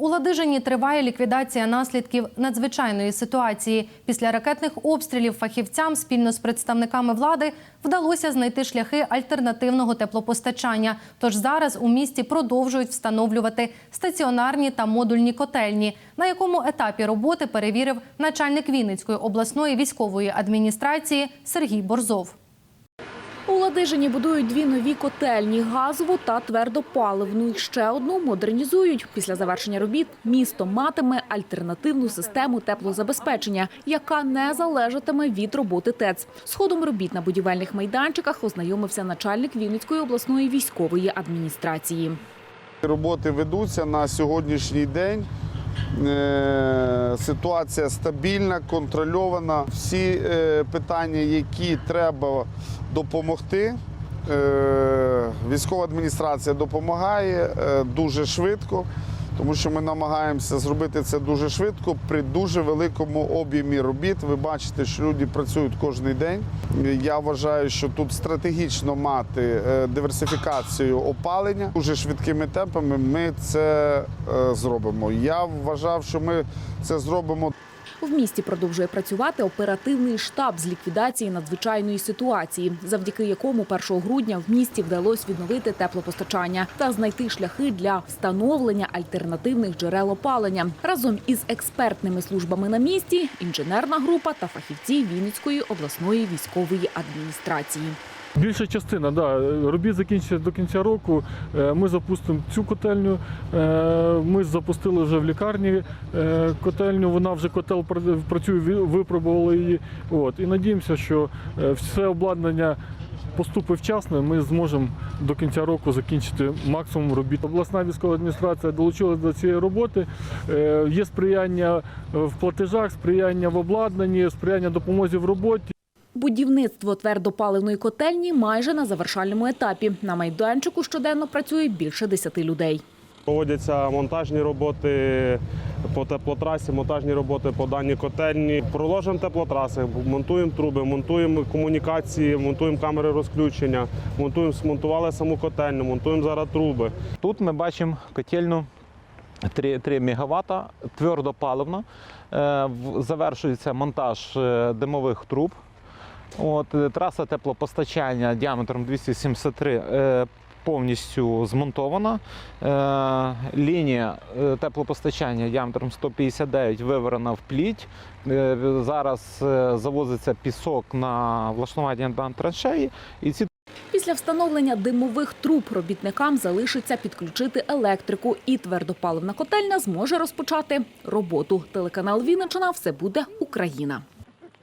У Ладижині триває ліквідація наслідків надзвичайної ситуації. Після ракетних обстрілів фахівцям спільно з представниками влади вдалося знайти шляхи альтернативного теплопостачання. Тож зараз у місті продовжують встановлювати стаціонарні та модульні котельні. На якому етапі роботи перевірив начальник Вінницької обласної військової адміністрації Сергій Борзов. У Ладижині будують дві нові котельні – газову та твердопаливну. І ще одну модернізують. Після завершення робіт місто матиме альтернативну систему теплозабезпечення, яка не залежатиме від роботи ТЕЦ. З ходом робіт на будівельних майданчиках ознайомився начальник Вінницької обласної військової адміністрації. Роботи ведуться на сьогоднішній день. Е, Ситуація стабільна, контрольована. Всі е, питання, які треба допомогти, е, військова адміністрація допомагає е, дуже швидко, тому що ми намагаємося зробити це дуже швидко при дуже великому об'ємі робіт. Ви бачите, що люди працюють кожен день. Я вважаю, що тут стратегічно мати е, диверсифікацію опалення дуже швидкими темпами. Ми це зробимо. Я вважав, що ми це зробимо В місті продовжує працювати оперативний штаб з ліквідації надзвичайної ситуації, завдяки якому 1 грудня в місті вдалося відновити теплопостачання та знайти шляхи для встановлення альтернативних джерел опалення. Разом із експертними службами на місті, інженерна група та фахівці Вінницької обласної військової адміністрації. Більша частина, да, робіт закінчиться до кінця року. Е, Ми запустимо цю котельню. Е, Ми запустили вже в лікарні е, котельню. Вона вже котел працює, ви- випробували її. От. І надіємося, що все обладнання поступить вчасно. Ми зможемо до кінця року закінчити максимум робіт. Обласна військова адміністрація долучилася до цієї роботи. Є сприяння в платежах, сприяння в обладнанні, сприяння допомозі в роботі. Будівництво твердопаливної котельні майже на завершальному етапі. На майданчику щоденно працює більше 10 людей. Проводяться монтажні роботи по теплотрасі, монтажні роботи по даній котельні. Проложимо теплотраси, монтуємо труби, монтуємо комунікації, монтуємо камери розключення, монтуємо, смонтували саму котельню, монтуємо зараз труби. Тут ми бачимо котельну 3, 3 МВт, твердопаливна. Е, Завершується монтаж е, димових труб. От, е, траса теплопостачання діаметром 273 е, повністю змонтована. Е, Лінія теплопостачання діаметром 159 виверена в пліть. Зараз завозиться пісок на влаштування траншеї. І ці Після встановлення димових труб робітникам залишиться підключити електрику, і твердопаливна котельня зможе розпочати роботу. Телеканал Вінниччина – все буде Україна.